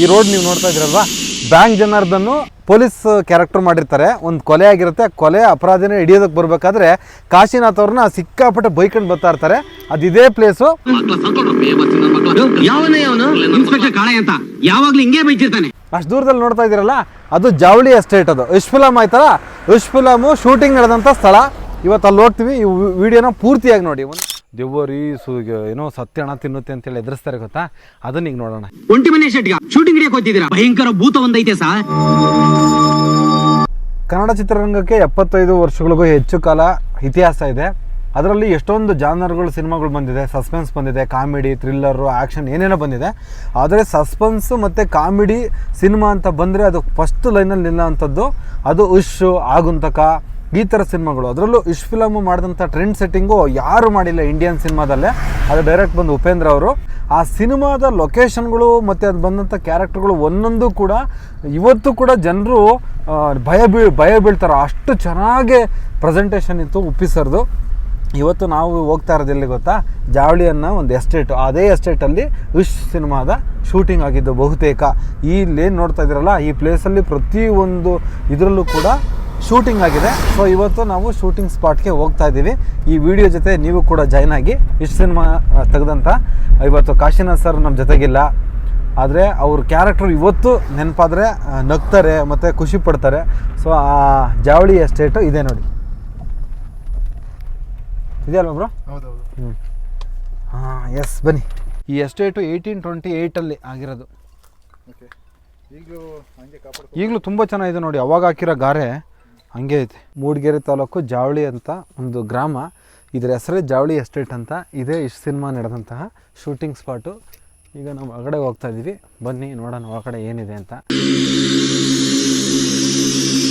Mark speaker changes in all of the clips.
Speaker 1: ಈ ರೋಡ್ ನೀವು ನೋಡ್ತಾ ಇದ್ರಲ್ವಾ ಬ್ಯಾಂಕ್ ಜನಾರ್ದನ್ನು ಪೊಲೀಸ್ ಕ್ಯಾರೆಕ್ಟರ್ ಮಾಡಿರ್ತಾರೆ. ಒಂದು ಕೊಲೆ ಆಗಿರುತ್ತೆ. ಕೊಲೆ ಅಪರಾಧಿನ ಹಿಡಿಯೋದಕ್ಕೆ ಬರಬೇಕಾದ್ರೆ ಕಾಶಿನಾಥ್ ಅವ್ರನ್ನ ಸಿಕ್ಕಾಪಟ್ಟೆ ಬೈಕೊಂಡು ಬರ್ತಾ ಇರ್ತಾರೆ. ಅದು ಇದೇ ಪ್ಲೇಸು
Speaker 2: ಯಾವಾಗಲೂ ಹಿಂಗೆ ಬೈತಿರ್ತಾನೆ.
Speaker 1: ಅಷ್ಟು ದೂರದಲ್ಲಿ ನೋಡ್ತಾ ಇದ್ದೀರಲ್ಲ ಅದು ಜಾವಳಿ ಎಸ್ಟೇಟ್ ಅದು. ಯಶ್ಫುಲಾಮ್ ಆಯ್ತಲ್ಲ ಯಶ್ಫುಲಾಮು ಶೂಟಿಂಗ್ ನಡೆದಂಥ ಸ್ಥಳ. ಇವತ್ತು ಅಲ್ಲಿ ಹೋಗ್ತೀವಿ ಈ ವಿಡಿಯೋನ ಪೂರ್ತಿಯಾಗಿ ನೋಡಿ. ಒಂದು ದೆವ್ವರಿ ಸು ಏನೋ ಸತ್ಯ ಹಣ ತಿನ್ನುತ್ತೆ ಅಂತೇಳಿ ಎದುರಿಸ್ತಾರೆ ಗೊತ್ತಾ? ಅದನ್ನ ಈಗ ನೋಡೋಣ.
Speaker 2: ಒಂಟಿ ಮನೆ ಶೆಟ್ಗ ಶೂಟಿಂಗ್ ಹಿಡಿಯಕ್ಕೆ ಹೋಗ್ತಿದ್ದೀರಾ ಭಯಂಕರ ಭೂತ ಒಂದೈತೆ ಸಾ?
Speaker 1: ಕನ್ನಡ ಚಿತ್ರರಂಗಕ್ಕೆ ಎಪ್ಪತ್ತೈದು ವರ್ಷಗಳಿಗೂ ಹೆಚ್ಚು ಕಾಲ ಇತಿಹಾಸ ಇದೆ. ಅದರಲ್ಲಿ ಎಷ್ಟೊಂದು ಜಾನರ್ಗಳು ಸಿನಿಮಾಗಳು ಬಂದಿದೆ. ಸಸ್ಪೆನ್ಸ್ ಬಂದಿದೆ ಕಾಮಿಡಿ ಥ್ರಿಲ್ಲರು ಆ್ಯಕ್ಷನ್ ಏನೇನೋ ಬಂದಿದೆ. ಆದರೆ ಸಸ್ಪೆನ್ಸು ಮತ್ತು ಕಾಮಿಡಿ ಸಿನಿಮಾ ಅಂತ ಬಂದರೆ ಅದು ಫಸ್ಟ್ ಲೈನಲ್ಲಿ ನಿಲ್ಲೋಂಥದ್ದು ಅದು ಉಶ್ ಆಗುಂತಕ ಈ ಥರ ಸಿನಿಮಾಗಳು. ಅದರಲ್ಲೂ ಇಶ್ ಫಿಲಮು ಮಾಡಿದಂಥ ಟ್ರೆಂಡ್ ಸೆಟ್ಟಿಂಗು ಯಾರು ಮಾಡಿಲ್ಲ ಇಂಡಿಯನ್ ಸಿನಿಮಾದಲ್ಲೇ. ಅದು ಡೈರೆಕ್ಟ್ ಬಂದು ಉಪೇಂದ್ರ ಅವರು. ಆ ಸಿನಿಮಾದ ಲೊಕೇಶನ್ಗಳು ಮತ್ತು ಅದು ಬಂದಂಥ ಕ್ಯಾರೆಕ್ಟರ್ಗಳು ಒಂದೊಂದು ಕೂಡ ಇವತ್ತು ಕೂಡ ಜನರು ಭಯ ಬೀ, ಭಯ ಬೀಳ್ತಾರೆ. ಅಷ್ಟು ಚೆನ್ನಾಗಿ ಪ್ರೆಸೆಂಟೇಷನ್ ಇತ್ತು ಉಪ್ಪಿ ಸರ್ದು. ಇವತ್ತು ನಾವು ಹೋಗ್ತಾ ಇರೋದು ಎಲ್ಲಿ ಗೊತ್ತಾ? ಜಾವಳಿ ಅನ್ನೋ ಒಂದು ಎಸ್ಟೇಟು ಅದೇ ಎಸ್ಟೇಟಲ್ಲಿ ವಿಶ್ ಸಿನಿಮಾದ ಶೂಟಿಂಗ್ ಆಗಿದ್ದು ಬಹುತೇಕ. ಇಲ್ಲಿ ನೋಡ್ತಾ ಇದ್ದೀರಲ್ಲ, ಈ ಪ್ಲೇಸಲ್ಲಿ ಪ್ರತಿಯೊಂದು ಇದರಲ್ಲೂ ಕೂಡ ಶೂಟಿಂಗ್ ಆಗಿದೆ. ಸೊ ಇವತ್ತು ನಾವು ಶೂಟಿಂಗ್ ಸ್ಪಾಟ್ಗೆ ಹೋಗ್ತಾ ಇದ್ದೀವಿ. ಈ ವಿಡಿಯೋ ಜೊತೆ ನೀವು ಕೂಡ ಜಾಯ್ನ್ ಆಗಿ ಇಷ್ಟು ಸಿನಿಮಾ ತೆಗೆದಂಥ ಇವತ್ತು ಕಾಶಿನಾಥ್ ಸರ್ ನಮ್ಮ ಜೊತೆಗಿಲ್ಲ. ಆದರೆ ಅವ್ರ ಕ್ಯಾರೆಕ್ಟರ್ ಇವತ್ತು ನೆನಪಾದರೆ ನಗ್ತಾರೆ ಮತ್ತು ಖುಷಿ ಪಡ್ತಾರೆ. ಸೊ ಆ ಜಾವಳಿ ಎಸ್ಟೇಟು ಇದೆ ನೋಡಿ. ಇದೆಯಲ್ವ ಬ್ರೋ
Speaker 3: ಹೌದು
Speaker 1: ಹ್ಞೂ ಹಾಂ ಎಸ್ ಬನ್ನಿ. ಈ ಎಸ್ಟೇಟು ಏಯ್ಟೀನ್ ಟ್ವೆಂಟಿ ಏಯ್ಟಲ್ಲಿ ಆಗಿರೋದು.
Speaker 3: ಈಗಲೂ
Speaker 1: ತುಂಬ ಚೆನ್ನಾಗಿದೆ ನೋಡಿ. ಅವಾಗ ಹಾಕಿರೋ ಗಾರೆ. ಹಂಗೆ ಐತೆ ಮೂಡಿಗೆರೆ ತಾಲೂಕು ಜಾವಳಿ ಅಂತ ಒಂದು ಗ್ರಾಮ. ಇದರ ಹೆಸರೇ ಜಾವಳಿ ಎಸ್ಟೇಟ್ ಅಂತ. ಇದೇ ಇಷ್ಟು ಸಿನಿಮಾ ನಡೆದಂತಹ ಶೂಟಿಂಗ್ ಸ್ಪಾಟು ಈಗ ನಾವು ಒಳಗಡೆ ಹೋಗ್ತಾ ಇದ್ದೀವಿ ಬನ್ನಿ, ನೋಡೋಣ ಒಳಗಡೆ ಏನಿದೆ ಅಂತ.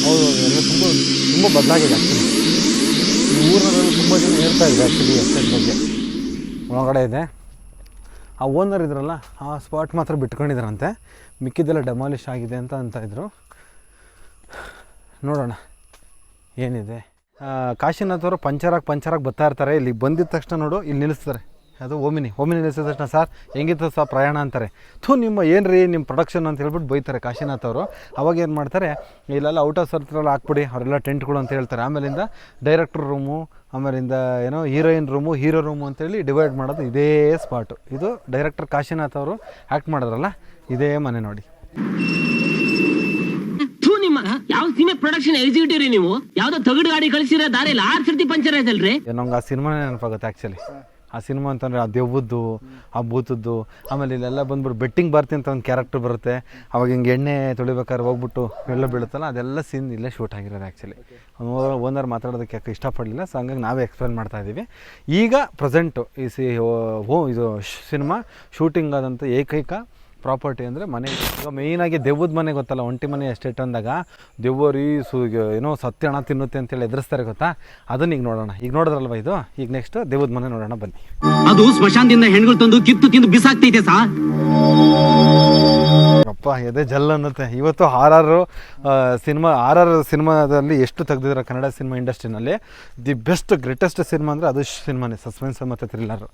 Speaker 1: ಹೌದು, ಎಲ್ಲ ತುಂಬ ತುಂಬ ಬದಲಾಗಿದೆ ಆ್ಯಕ್ಚುಲಿ ಊರಿನಲ್ಲಿ ತುಂಬ ಜನ ಹೇಳ್ತಾ ಇದೆ ಆ್ಯಕ್ಚುಲಿ ಎಸ್ಟೇಟ್ ಬಗ್ಗೆ. ಒಳಗಡೆ ಇದೆ. ಆ ಓನರ್ ಇದ್ರಲ್ಲ, ಆ ಸ್ಪಾಟ್ ಮಾತ್ರ ಬಿಟ್ಕೊಂಡಿದ್ರಂತೆ ಮಿಕ್ಕಿದ್ದೆಲ್ಲ ಡೆಮಾಲಿಷ್ ಆಗಿದೆ ಅಂತ ಅಂತ ಇದ್ರು. ನೋಡೋಣ. ಏನಿದೆ? ಕಾಶಿನಾಥವರು ಪಂಚರಾಗಿ ಪಂಚರಾಗಿ ಬರ್ತಾ ಇರ್ತಾರೆ. ಇಲ್ಲಿ ಬಂದಿದ ತಕ್ಷಣ ನೋಡು, ಇಲ್ಲಿ ನಿಲ್ಲಿಸ್ತಾರೆ. ಅದು ಓಮಿನಿ. ಓಮಿನಿ ನಿಲ್ಲಿಸಿದ ತಕ್ಷಣ, ಸರ್, ಹೆಂಗಿತ್ತು ಸರ್ ಪ್ರಯಾಣ? ಅಂತಾರೆ. ಥೂ, ನಿಮ್ಮ ಏನು ನಿಮ್ಮ ಪ್ರೊಡಕ್ಷನ್ ಅಂತ ಹೇಳ್ಬಿಟ್ಟು ಬೈತಾರೆ ಕಾಶಿನಾಥ್ ಅವರು. ಅವಾಗ ಏನು ಮಾಡ್ತಾರೆ, ಇಲ್ಲೆಲ್ಲ ಔಟ್ ಆಫ್ ಸರ್ತ್ರಲ್ಲ ಹಾಕ್ಬಿಡಿ, ಅವರೆಲ್ಲ ಟೆಂಟ್ಗಳು ಅಂತ ಹೇಳ್ತಾರೆ. ಆಮೇಲಿಂದ ಡೈರೆಕ್ಟ್ರ್ ರೂಮು ಆಮೇಲಿಂದ ಏನೋ ಹೀರೋಯಿನ್ ರೂಮು ಹೀರೋ ರೂಮು ಅಂತೇಳಿ ಡಿವೈಡ್ ಮಾಡೋದು ಇದೇ ಸ್ಪಾಟು ಇದು ಡೈರೆಕ್ಟರ್ ಕಾಶಿನಾಥ್ ಅವರು ಆ್ಯಕ್ಟ್ ಮಾಡಿದ್ರಲ್ಲ, ಇದೇ ಮನೆ ನೋಡಿ.
Speaker 2: ಪ್ರೊಡಕ್ಷನ್ ಎಕ್ಸಿಕ್ಯೂಟಿವ್ ನೀವು? ಯಾವ್ದೋ ತಗಡು ಗಾಡಿ ಕಳಿಸಿರೋ ಇಲ್ಲ ಆರ್ ಸರ್ತಿ ಪಂಚರ್ ಆಯ್ತಲ್ರಿ?
Speaker 1: ನಮ್ಗೆ ಆ ಸಿನಿಮಾನೇ ನೆನಪಾಗುತ್ತೆ ಆ್ಯಕ್ಚುಲಿ ಆ ಸಿನಿಮಾ ಅಂತಂದರೆ ಆ ದೆವ್ವದ್ದು, ಆ ಭೂತದ್ದು, ಆಮೇಲೆ ಇಲ್ಲೆಲ್ಲ ಬಂದ್ಬಿಟ್ಟು ಬೆಟ್ಟಿಂಗ್ ಬರ್ತೀನಿ ಅಂತ ಒಂದು ಕ್ಯಾರೆಕ್ಟರ್ ಬರುತ್ತೆ. ಅವಾಗ ಹಿಂಗೆ ಎಣ್ಣೆ ತೊಳಿಬೇಕಾದ್ರೆ ಹೋಗ್ಬಿಟ್ಟು ಎಲ್ಲ ಬೀಳುತ್ತಲ್ಲ, ಅದೆಲ್ಲ ಸೀನ್ ಇಲ್ಲೇ ಶೂಟ್ ಆಗಿರೋದು ಆ್ಯಕ್ಚುಲಿ ಓನರ್ ಮಾತಾಡೋದಕ್ಕೆ ಯಾಕೆ ಇಷ್ಟಪಡಲಿಲ್ಲ ಸೊ ಹಂಗಾಗಿ ನಾವೇ ಎಕ್ಸ್ಪ್ಲೇನ್ ಮಾಡ್ತಾ ಇದ್ದೀವಿ ಈಗ ಪ್ರೆಸೆಂಟು ಈ ಸಿ ಹೋ ಇದು ಸಿನಿಮಾ ಶೂಟಿಂಗ್ ಆದಂಥ ಏಕೈಕ ಪ್ರಾಪರ್ಟಿ ಅಂದರೆ ಮನೆ. ಈಗ ಮೇಯ್ನಾಗಿ ದೆವ್ವದ ಮನೆ ಗೊತ್ತಲ್ಲ ಒಂಟಿ ಮನೆ ಎಸ್ಟೇಟ್ ಅಂದಾಗ ದೆವ್ವರಿ ಸು ಏನೋ ಸತ್ಯ ಹಣ ತಿನ್ನುತ್ತೆ ಅಂತೇಳಿ ಎದುರಿಸ್ತಾರೆ ಗೊತ್ತಾ? ಅದನ್ನ ಈಗ ನೋಡೋಣ. ಈಗ ನೋಡಿದ್ರಲ್ವ ಇದು? ಈಗ ನೆಕ್ಸ್ಟ್ ದೆವ್ವದ ಮನೆ ನೋಡೋಣ ಬನ್ನಿ.
Speaker 2: ಅದು ಸ್ಮಶಾನದಿಂದ ಹೆಣ್ಗಳು ತಂದು ಕಿತ್ತು ತಿಂದು ಬಿಸಾಕ್ತೈತೆ ಸಾ?
Speaker 1: ಅಪ್ಪ ಎದೆ ಜಲ್ ಅನ್ನತ್ತೆ. ಇವತ್ತು R R cinema R R ಸಿನಿಮಾದಲ್ಲಿ ಎಷ್ಟು ತೆಗೆದಿದ್ದಾರೆ ಕನ್ನಡ ಸಿನಿಮಾ ಇಂಡಸ್ಟ್ರಿನಲ್ಲಿ? ದಿ ಬೆಸ್ಟ್ ಗ್ರೇಟೆಸ್ಟ್ ಸಿನಿಮಾ ಅಂದರೆ ಅದು ಸಿನಿಮಾನೇ ಸಸ್ಪೆನ್ಸ್ ಮತ್ತು ಥ್ರಿಲ್ಲರು.